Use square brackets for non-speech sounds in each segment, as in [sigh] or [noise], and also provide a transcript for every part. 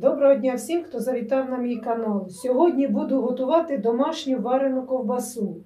Доброго дня всім, хто завітав на мій канал. Сьогодні буду готувати домашню варену ковбасу.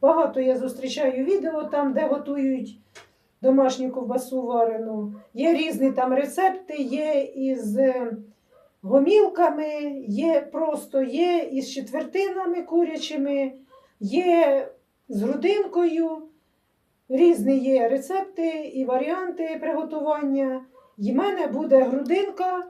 Багато я зустрічаю відео там, де готують домашню ковбасу варену. Є різні там рецепти, є із е, гомілками, є просто є із четвертинами курячими, є з грудинкою. Різні є рецепти і варіанти приготування. І в мене буде грудинка.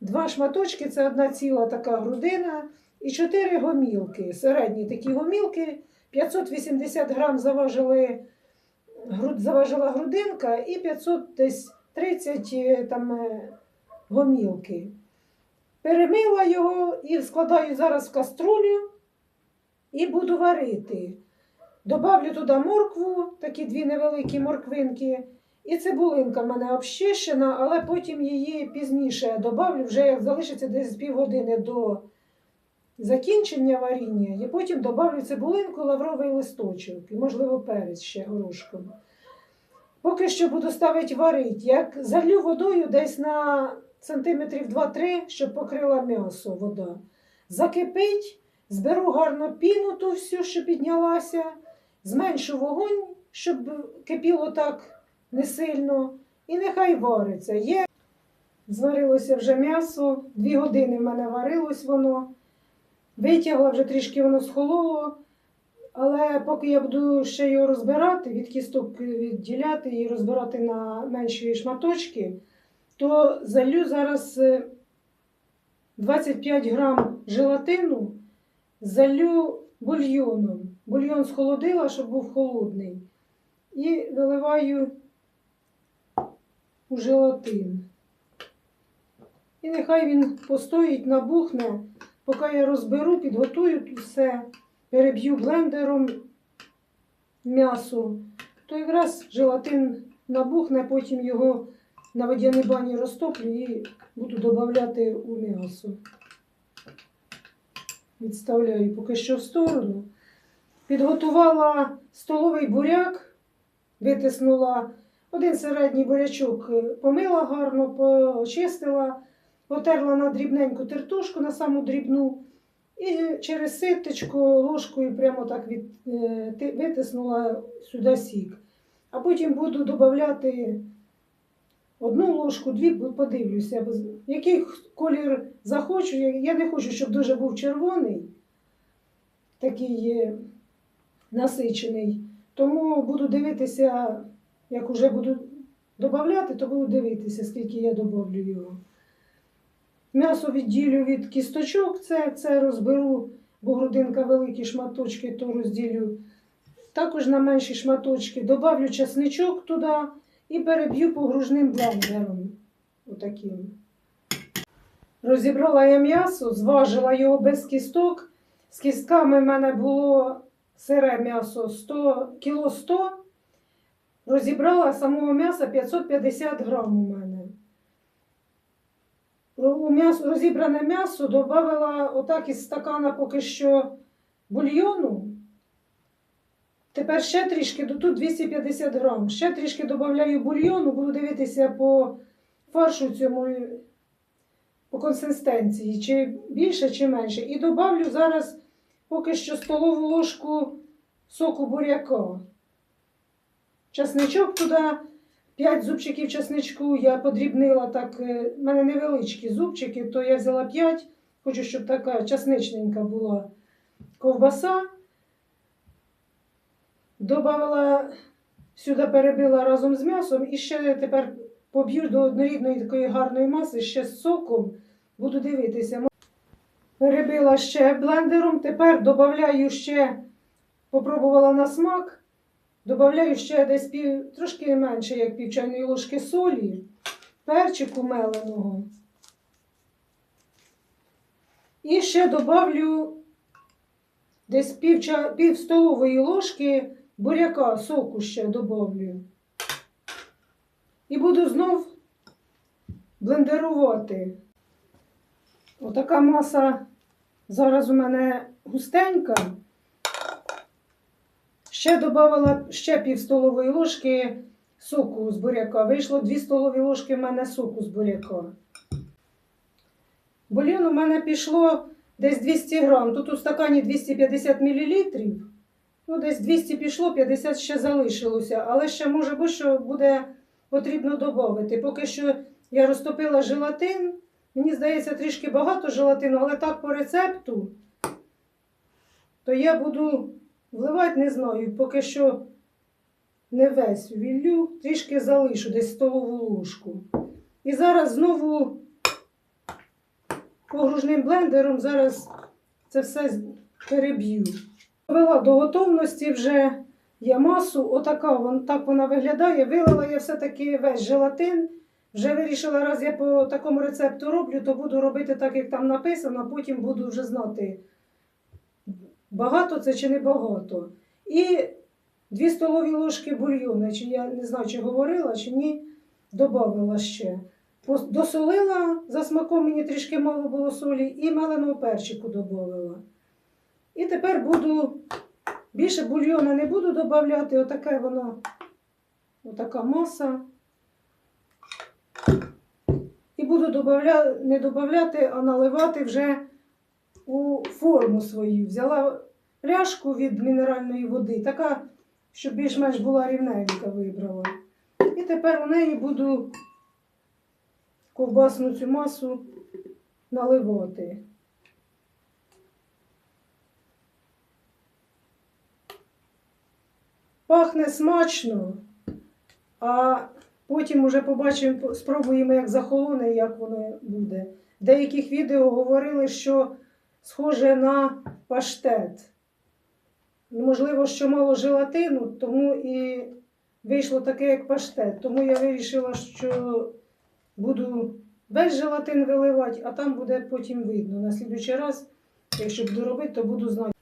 Два шматочки це одна ціла така грудина і чотири гомілки. Середні такі гомілки. 580 грам заважили, заважила грудинка і 500 десь 30 е, там, е, гомілки. Перемила його і складаю зараз в каструлю і буду варити. Добавлю туди моркву, такі дві невеликі морквинки. І цибулинка в мене общищена, але потім її пізніше добавлю, вже як залишиться десь півгодини до закінчення варіння. І потім добавлю цибулинку, лавровий листочок і, можливо, перець ще горошком. Поки що буду ставити варити. Як залью водою десь на сантиметрів 2-3, щоб покрила м'ясо вода. Закипить, зберу гарно піну ту всю, що піднялася, зменшу вогонь, щоб кипіло так не сильно, і нехай вариться. Є. Зварилося вже м'ясо, дві години в мене варилось воно. Витягла вже трішки воно схололо, але поки я буду ще його розбирати, від кісток відділяти і розбирати на менші шматочки, то залью зараз е, 25 грам желатину, залью бульйоном. Бульйон схолодила, щоб був холодний. І виливаю у желатин. І нехай він постоїть, набухне, поки я розберу, підготую все, переб'ю блендером м'ясо, то якраз желатин набухне, потім його на водяній бані розтоплю і буду додавати у м'ясо. Відставляю поки що в сторону. Підготувала столовий буряк, витиснула один середній бурячок, е, помила гарно, почистила, потерла на дрібненьку тертушку, на саму дрібну, і через ситочку ложкою прямо так від, е, витиснула сюди сік. А потім буду додати одну ложку, дві, подивлюся, який колір захочу. Я не хочу, щоб дуже був червоний, такий е, насичений. Тому буду дивитися, як вже буду додавати, то буду дивитися, скільки я додавлю його. М'ясо відділю від кісточок, це, це розберу, бо грудинка великі шматочки, то розділю також на менші шматочки. Добавлю чесничок туди і переб'ю погружним блендером. Отаким. Розібрала я м'ясо, зважила його без кісток. З кістками в мене було сире м'ясо 100, кіло 100. Розібрала самого м'яса 550 грам у мене. У м'ясо, розібране м'ясо додавала отак із стакана поки що бульйону. Тепер ще трішки, тут 250 грам. Ще трішки додаю бульйону, буду дивитися по фаршу цьому, по консистенції, чи більше, чи менше. І додавлю зараз поки що столову ложку соку буряка. Часничок туди, 5 зубчиків часничку я подрібнила так, е, в мене невеличкі зубчики, то я взяла 5, хочу, щоб така часничненька була ковбаса. Добавила сюди, перебила разом з м'ясом і ще тепер поб'ю до однорідної такої гарної маси ще з соком. Буду дивитися. Перебила ще блендером, тепер додаю ще, попробувала на смак. Добавляю ще десь пів, трошки менше, як пів чайної ложки солі, перчику меленого. І ще добавлю десь пів, пів столової ложки буряка, соку ще добавлю. І буду знов блендерувати. Отака маса зараз у мене густенька. Ще додала ще пів столової ложки соку з буряка. Вийшло 2 столові ложки в мене соку з буряка. Бульйон у мене пішло десь 200 грам. Тут у стакані 250 мл. Ну, десь 200 пішло, 50 ще залишилося. Але ще може бути, що буде потрібно додати. Поки що я розтопила желатин. Мені здається, трішки багато желатину, але так по рецепту, то я буду вливати, не знаю, поки що не весь віллю, трішки залишу, десь столову ложку. І зараз знову погружним блендером зараз це все переб'ю. Довела до готовності вже я масу, отака вон, так вона виглядає. Вилила я все-таки весь желатин. Вже вирішила, раз я по такому рецепту роблю, то буду робити так, як там написано, потім буду вже знати, багато це чи не багато. І дві столові ложки бульйону, чи я не знаю, чи говорила, чи ні, додавила ще. Досолила за смаком, мені трішки мало було солі, і меленого перчику додавила. І тепер буду більше бульйону не буду додавати, отаке воно, отака маса. І буду добавля... не додавати, а наливати вже у форму свою. Взяла пляшку від мінеральної води, така, щоб більш-менш була рівненька вибрала. І тепер у неї буду ковбасну цю масу наливати. Пахне смачно, а потім уже побачимо, спробуємо, як захолоне, як воно буде. В деяких відео говорили, що схоже на паштет. Можливо, що мало желатину, тому і вийшло таке, як паштет. Тому я вирішила, що буду весь желатин виливати, а там буде потім видно. На слідуючий раз, якщо буду робити, то буду знати.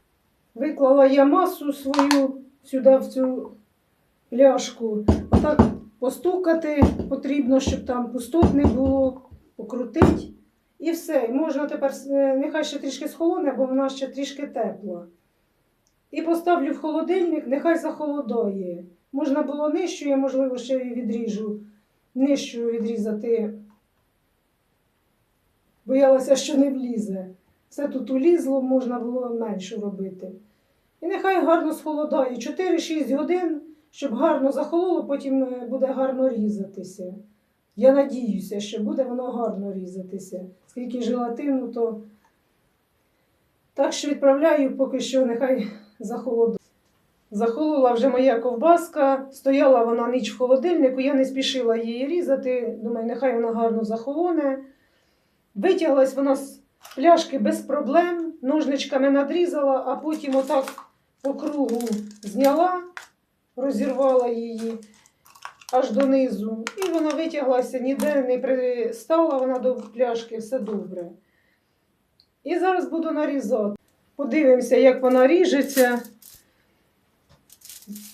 Виклала я масу свою сюди в цю пляшку. Отак постукати потрібно, щоб там пустот не було, покрутити. І все. І можна тепер, е, нехай ще трішки схолоне, бо вона ще трішки тепла. І поставлю в холодильник, нехай захолодає. Можна було нижчу, я, можливо, ще і відріжу. Нижчу відрізати. Боялася, що не влізе. Все тут улізло, можна було меншу робити. І нехай гарно схолодає. 4-6 годин, щоб гарно захололо, потім е, буде гарно різатися. Я надіюся, що буде воно гарно різатися. Скільки желатину, то так що відправляю поки що, нехай захолодає. Захолола вже моя ковбаска, стояла вона ніч в холодильнику, я не спішила її різати. Думаю, нехай вона гарно захолоне. Витяглась вона з пляшки без проблем, ножничками надрізала, а потім отак по кругу зняла, розірвала її аж донизу. І вона витяглася, ніде не пристала вона до пляшки, все добре. І зараз буду нарізати. Подивимося, як вона ріжеться.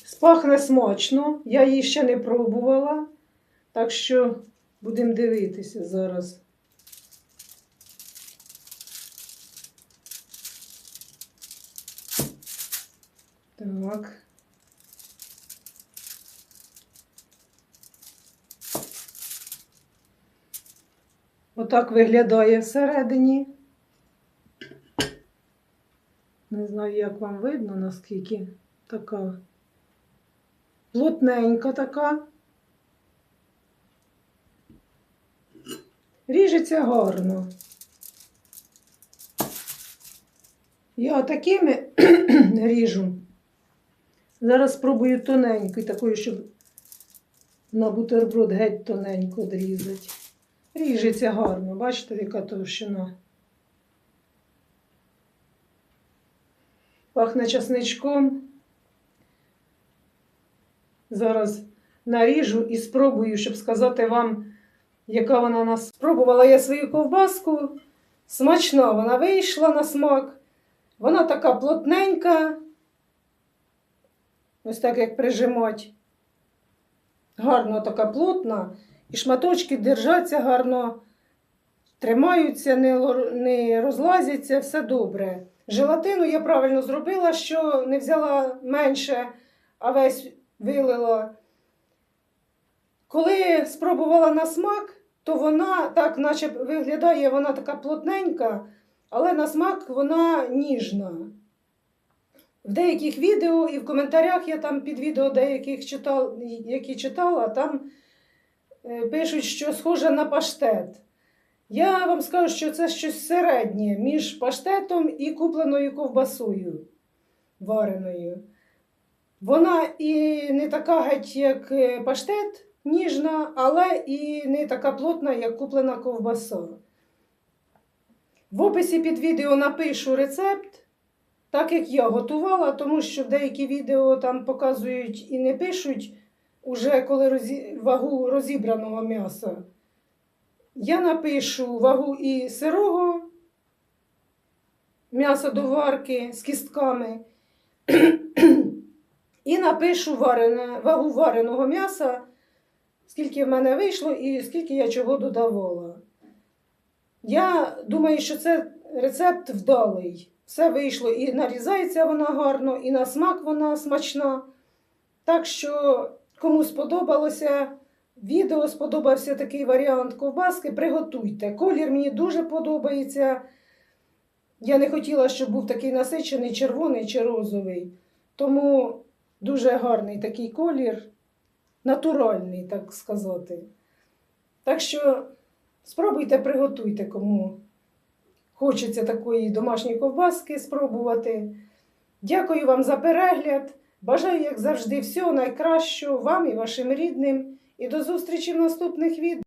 Спахне смачно, я її ще не пробувала, так що будемо дивитися зараз. Так. Отак виглядає всередині. Не знаю, як вам видно, наскільки така плотненька така. Ріжеться гарно. Я такими [clears throat] ріжу. Зараз спробую тоненькою, такою, щоб на бутерброд геть тоненько дрізати. Ріжеться гарно, бачите, яка товщина. Пахне часничком. Зараз наріжу і спробую, щоб сказати вам, яка вона нас. Спробувала я свою ковбаску. Смачна вона вийшла на смак. Вона така плотненька. Ось так як прижимать. Гарно така плотна. І шматочки держаться гарно, тримаються, не, розлазяться, все добре. Желатину я правильно зробила, що не взяла менше, а весь вилила. Коли спробувала на смак, то вона так, наче виглядає, вона така плотненька, але на смак вона ніжна. В деяких відео і в коментарях я там під відео деяких читав, які читала, там пишуть, що схоже на паштет. Я вам скажу, що це щось середнє між паштетом і купленою ковбасою вареною. Вона і не така геть, як е, паштет, ніжна, але і не така плотна, як куплена ковбаса. В описі під відео напишу рецепт, так як я готувала, тому що деякі відео там показують і не пишуть, уже коли розі... вагу розібраного м'яса. Я напишу вагу і сирого м'яса до варки з кістками. [clears throat] І напишу варене, вагу вареного м'яса, скільки в мене вийшло і скільки я чого додавала. Я думаю, що це рецепт вдалий. Все вийшло і нарізається вона гарно, і на смак вона смачна. Так що, кому сподобалося відео, сподобався такий варіант ковбаски, приготуйте. Колір мені дуже подобається. Я не хотіла, щоб був такий насичений червоний чи розовий. Тому дуже гарний такий колір, натуральний, так сказати. Так що спробуйте, приготуйте, кому хочеться такої домашньої ковбаски спробувати. Дякую вам за перегляд. Бажаю, як завжди, всього найкращого вам і вашим рідним. І до зустрічі в наступних відео.